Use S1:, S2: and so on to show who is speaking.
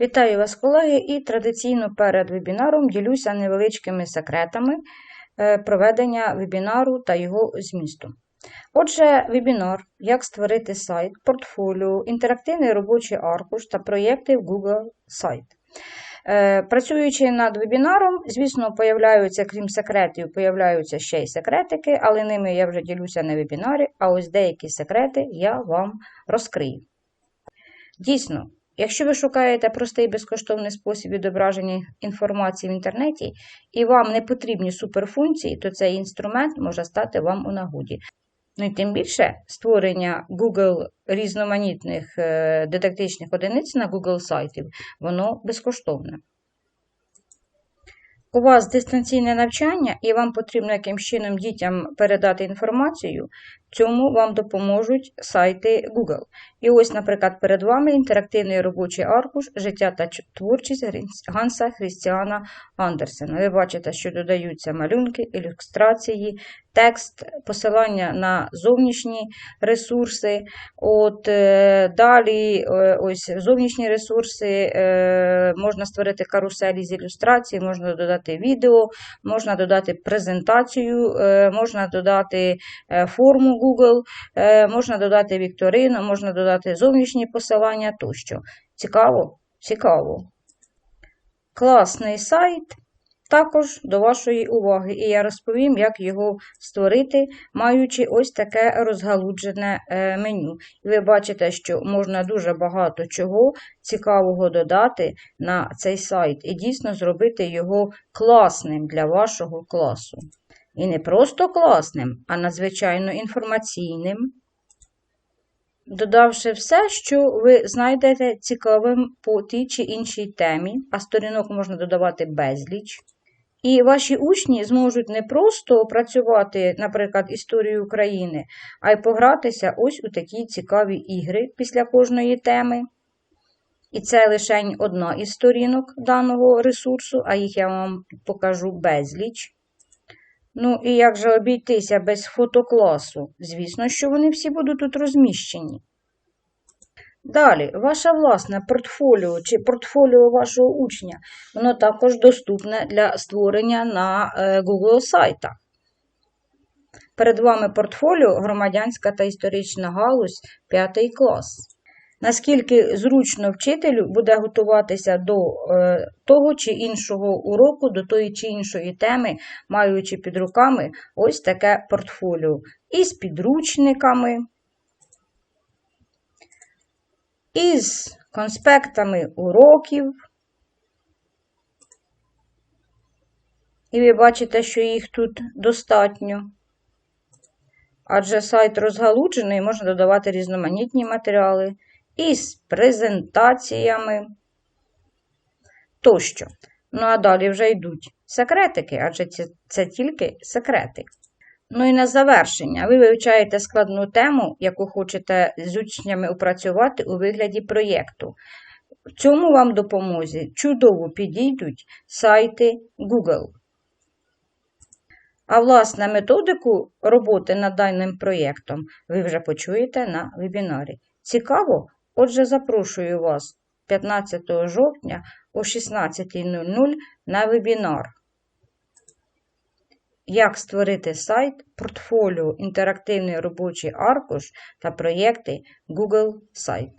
S1: Вітаю вас, колеги, і традиційно перед вебінаром ділюся невеличкими секретами е, проведення вебінару та його змісту. Отже, вебінар Як створити сайт, портфоліо, інтерактивний робочий аркуш та проєкти в Google сайт. Е, Працюючи над вебінаром, звісно, появляються, крім секретів, появляються ще й секретики, але ними я вже ділюся на вебінарі, а ось деякі секрети я вам розкрию. Дійсно, якщо ви шукаєте простий безкоштовний спосіб відображення інформації в інтернеті і вам не потрібні суперфункції, то цей інструмент може стати вам у нагоді. Ну і тим більше створення Google різноманітних е, дидактичних одиниць на Google сайтів, воно безкоштовне. У вас дистанційне навчання, і вам потрібно яким чином дітям передати інформацію, цьому вам допоможуть сайти Google. І ось, наприклад, перед вами інтерактивний робочий аркуш Життя та творчість Ганса Хрістіана Андерсена. Ви бачите, що додаються малюнки, ілюстрації, текст, посилання на зовнішні ресурси. От е, Далі е, ось зовнішні ресурси, е, можна створити каруселі з ілюстрації, можна додати відео, можна додати презентацію, можна додати форму Google, можна додати вікторину, можна додати зовнішні посилання тощо. Цікаво? Цікаво. Класний сайт. Також до вашої уваги, і я розповім, як його створити, маючи ось таке розгалуджене е, меню. І ви бачите, що можна дуже багато чого цікавого додати на цей сайт і дійсно зробити його класним для вашого класу. І не просто класним, а надзвичайно інформаційним. Додавши все, що ви знайдете цікавим по тій чи іншій темі, а сторінок можна додавати безліч. І ваші учні зможуть не просто опрацювати, наприклад, історію України, а й погратися ось у такі цікаві ігри після кожної теми. І це лише одна із сторінок даного ресурсу, а їх я вам покажу безліч. Ну, і як же обійтися без фотокласу? Звісно, що вони всі будуть тут розміщені. Далі, ваше власне портфоліо чи портфоліо вашого учня, воно також доступне для створення на Google сайтах. Перед вами портфоліо громадянська та історична галузь 5 клас. Наскільки зручно вчителю буде готуватися до е, того чи іншого уроку, до тої чи іншої теми, маючи під руками ось таке портфоліо. Із підручниками, із конспектами уроків. І ви бачите, що їх тут достатньо. Адже сайт розгалуджений, можна додавати різноманітні матеріали із презентаціями тощо. Ну, а далі вже йдуть секретики, адже це, це тільки секрети. Ну і на завершення, ви вивчаєте складну тему, яку хочете з учнями опрацювати у вигляді проєкту. В цьому вам допомозі чудово підійдуть сайти Google. А власне методику роботи над даним проєктом ви вже почуєте на вебінарі. Цікаво? Отже, запрошую вас 15 жовтня о 16.00 на вебінар. Як створити сайт, портфоліо, інтерактивний робочий аркуш та проєкти Google сайт.